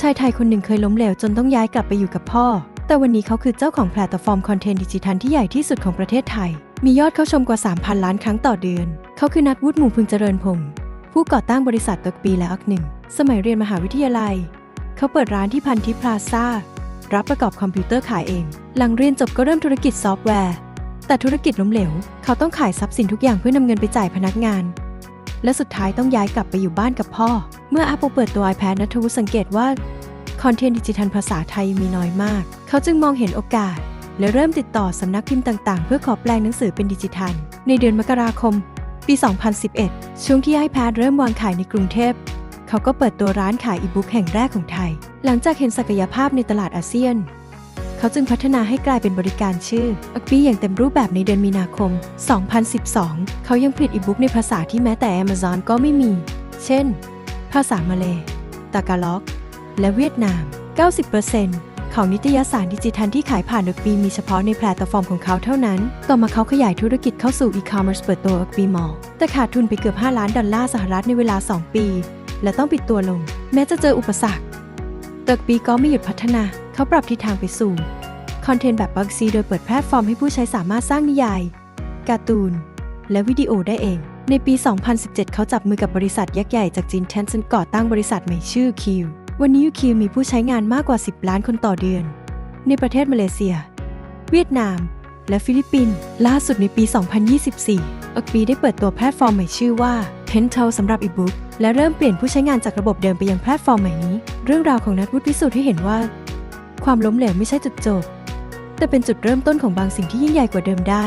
ชายไทยคนหนึ่งเคยล้มเหลวจนต้องย้ายกลับไปอยู่กับพ่อ แต่วันนี้เขาคือเจ้าของแพลตฟอร์มคอนเทนต์ดิจิทัลที่ใหญ่ที่สุดของประเทศไทย มียอดเข้าชมกว่า 3,000 ล้านครั้งต่อเดือน เขาคือนัทวุฒิหมู่พึงเจริญพงศ์ผู้ก่อตั้งบริษัทตึกปีและอักหนึ่ง สมัยเรียนมหาวิทยาลัย เขาเปิดร้านที่พันทิพย์พลาซ่า รับประกอบคอมพิวเตอร์ขายเอง หลังเรียนจบก็เริ่มธุรกิจซอฟต์แวร์ แต่ธุรกิจล้มเหลว เขาต้องขายทรัพย์สินทุกอย่างเพื่อนำเงินไปจ่ายพนักงาน และสุดท้ายต้องย้ายกลับไปอยู่บ้านกับพ่อ เมื่อ Apple เปิดตัว iPad นัทวุฒิสังเกตว่าคอนเทนต์ดิจิทัลภาษาไทยมีน้อยมาก เขาจึงมองเห็นโอกาส และเริ่มติดต่อสำนักพิมพ์ต่างๆ เพื่อขอแปลงหนังสือเป็นดิจิทัล ในเดือนมกราคม ปี 2011 ช่วงที่ iPad เริ่มวางขายในกรุงเทพ เขาก็เปิดตัวร้านขายอีบุ๊กแห่งแรกของไทย หลังจากเห็นศักยภาพในตลาดอาเซียน เขาจึงพัฒนาให้กลายเป็นบริการชื่ออักบีอย่างเต็มรูปแบบในเดือนมีนาคม 2012 เขายังผลิตอีบุ๊กในภาษาที่แม้แต่ Amazon ก็ไม่มี เช่น ภาษามาเลตากาล็อก และเวียดนาม 90%ของนิตยสารดิจิทัลที่ขายผ่านอักบีมีเฉพาะในแพลตฟอร์มของเขาเท่านั้น ต่อมาเขาขยายธุรกิจเข้าสู่อีคอมเมิร์ซเปิดตัวอักบีมอลแต่ขาดทุนไปเกือบ 5 ล้านดอลลาร์สหรัฐในเวลา 2 ปี และต้องปิดตัวลง แม้จะเจออุปสรรคตึกปีก็ไม่หยุดพัฒนา เขาปรับทิศทางไปสู่คอนเทนต์แบบบักซีโดยเปิดแพลตฟอร์มให้ผู้ใช้สามารถสร้างนิยาย การ์ตูน และวิดีโอได้เอง ในปี 2017 เขาจับมือกับบริษัทยักษ์ใหญ่จากจีน Tencent ก่อตั้งบริษัทใหม่ชื่อ Q วันนี้ Q มีผู้ใช้งานมากกว่า 10 ล้านคนต่อเดือน ในประเทศมาเลเซีย เวียดนาม และฟิลิปปินส์ล่าสุดในปี 2024อักบีได้เปิดตัวแพลตฟอร์มใหม่ชื่อว่า Pento สำหรับอีบุ๊กและเริ่มเปลี่ยนผู้ใช้งานจากระบบเดิมไปยังแพลตฟอร์มใหม่นี้ เรื่องราวของนัทวุฒิพิสูจน์ให้เห็นว่า ความล้มเหลวไม่ใช่จุดจบ แต่เป็นจุดเริ่มต้นของบางสิ่งที่ยิ่งใหญ่กว่าเดิมได้